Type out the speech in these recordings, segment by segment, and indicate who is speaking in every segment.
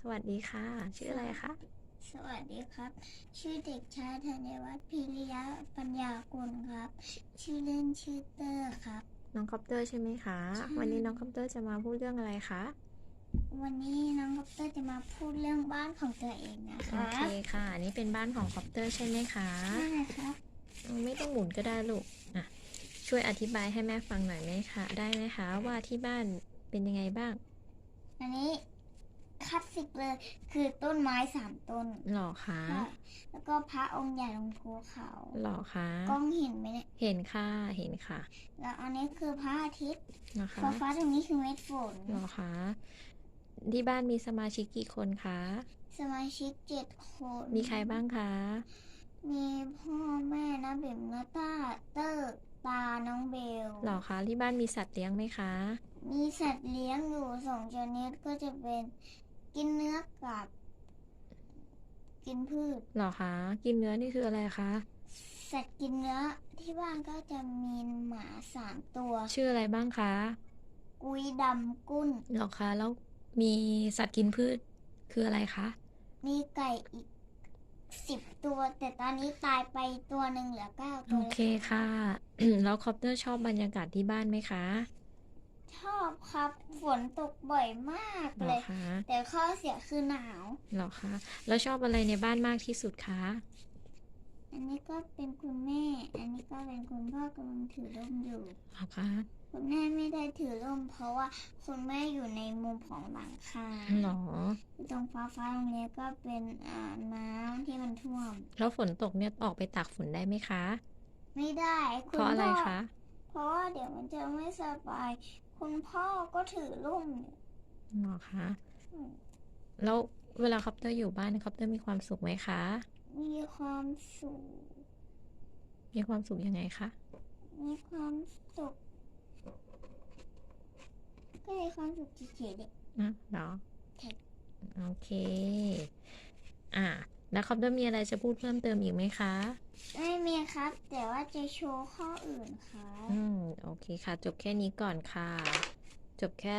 Speaker 1: สวัสดีค่ะ ชื่ออะไรคะ
Speaker 2: สวัสดีครับ ชื่อเด็กชายธัญวัฒน์พิริยะปัญญากุลครับ ชื่อเล่นชื่อเตอร์ครับ
Speaker 1: น้องคอปเตอร์ใช่ไหมคะ
Speaker 2: ใช่
Speaker 1: วันนี้น้องคอปเตอร์จะมาพูดเรื่องอะไรคะ
Speaker 2: วันนี้น้องคอปเตอร์จะมาพูดเรื่องบ้านของตัวเองนะ
Speaker 1: โอ
Speaker 2: คะ
Speaker 1: เคค่ะ อันนี้เป็นบ้านของคอปเตอร์ใช่ไหมคะ
Speaker 2: ใช่ครับ
Speaker 1: ไม่ต้องหมุนก็ได้ลูกอะช่วยอธิบายให้แม่ฟังหน่อยไหมคะ ได้ไหมคะ ว่าที่บ้านเป็นยังไงบ้าง
Speaker 2: อันนี้ค ลาสสิกเลย คือต้นไม้สามต้น
Speaker 1: หรอคะ
Speaker 2: ค่ะแล้วก็พระองค์ใหญ่ลงภูเขา
Speaker 1: หรอคะ
Speaker 2: กล้องเห็นไหมเนี่ย
Speaker 1: เห็นค่ะเห็นค่ะ
Speaker 2: แล้วอันนี้คือพระอาทิตย์
Speaker 1: นะคะ
Speaker 2: ฟ้าฟ้าตรงนี้คือเม็ดฝน
Speaker 1: หรอคะที่บ้านมีสมาชิกกี่คนคะ
Speaker 2: สมาชิกเจ็ดคน
Speaker 1: มีใครบ้างคะ
Speaker 2: มีพ่อแม่นะเบมนาต้าเตอร์ตาน้องเบล
Speaker 1: หรอคะที่บ้านมีสัตว์เลี้ยงไหมคะ
Speaker 2: มีสัตว์เลี้ยงอยู่สองชนิดก็จะเป็น กินเนื้อกับ กินพืช
Speaker 1: หรอคะ กินเนื้อนี่คืออะไรคะ
Speaker 2: สัตว์กินเนื้อที่บ้านก็จะมีหมาสามตัว
Speaker 1: ชื่ออะไรบ้างคะ
Speaker 2: กุยดำกุ้น
Speaker 1: หรอคะแล้วมีสัตว์กินพืชคืออะไรคะ
Speaker 2: มีไก่อีกสิบตัว แต่ตอนนี้ตายไปตัวหนึ่งเหลือเก้าตั
Speaker 1: โอ
Speaker 2: ว
Speaker 1: เคค่ะ แล้วคอปเตอร์ชอบบรรยากาศที่บ้านไหมคะ
Speaker 2: ชอบครับ ฝนตกบ่อยมาก
Speaker 1: หร
Speaker 2: เล
Speaker 1: อย คะ
Speaker 2: แต่ข้อเสียคือหนาว
Speaker 1: หรอคะแล้วชอบอะไรในบ้านมากที่สุดคะ
Speaker 2: อันนี้ก็เป็นคุณแม่ อันนี้ก็เป็นคุณพ่อกำลังถือร่มอยู่
Speaker 1: หรอคะ
Speaker 2: คุณแม่ไม่ได้ถือร่ม เพราะว่าคุณแม่อยู่ในมุมของหลังคา
Speaker 1: หรอ
Speaker 2: ตรงฟ้าฟ้าตรงนี้ก็เป็นอ่าน้ำที่มันท่วม
Speaker 1: แล้วฝนตกเนี่ยออกไปตากฝนได้ไหมคะ
Speaker 2: ไม่ได้คุ
Speaker 1: เพ
Speaker 2: ณ
Speaker 1: ราะอะไร
Speaker 2: พ่
Speaker 1: คะ
Speaker 2: เพราะว่าเดี๋ยวมันจะไม่สบาย คุณพ่อก็ถือร่มเนี่ย
Speaker 1: หรอคะ
Speaker 2: อืม
Speaker 1: แล้วเวลาคอปเตอร์อยู่บ้านคอปเตอร์มีความสุขไหมคะ
Speaker 2: มีความสุข
Speaker 1: มีความสุขยังไงคะ
Speaker 2: มีความสุขก็มีความสุขเฉยๆเด็ก
Speaker 1: นะหรอ
Speaker 2: ใช่
Speaker 1: โอเค อะแล้วคอปเตอร์มีอะไรจะพูดเพิ่มเติมอีกไหมคะ
Speaker 2: ไม่มี ครับ แต่ว่าจะโชว์ข้ออื่นครับ
Speaker 1: อืมโอเคค่ะ จบแค่นี้ก่อนค่ะ จบแค่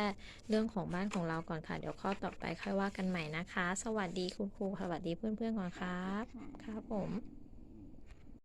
Speaker 1: เรื่องของบ้านของเราก่อนค่ะ เดี๋ยวข้อต่อไปค่อยว่ากันใหม่นะคะ สวัสดีคุณครูสวัสดีเพื่อนๆก่อนครับ ครับผม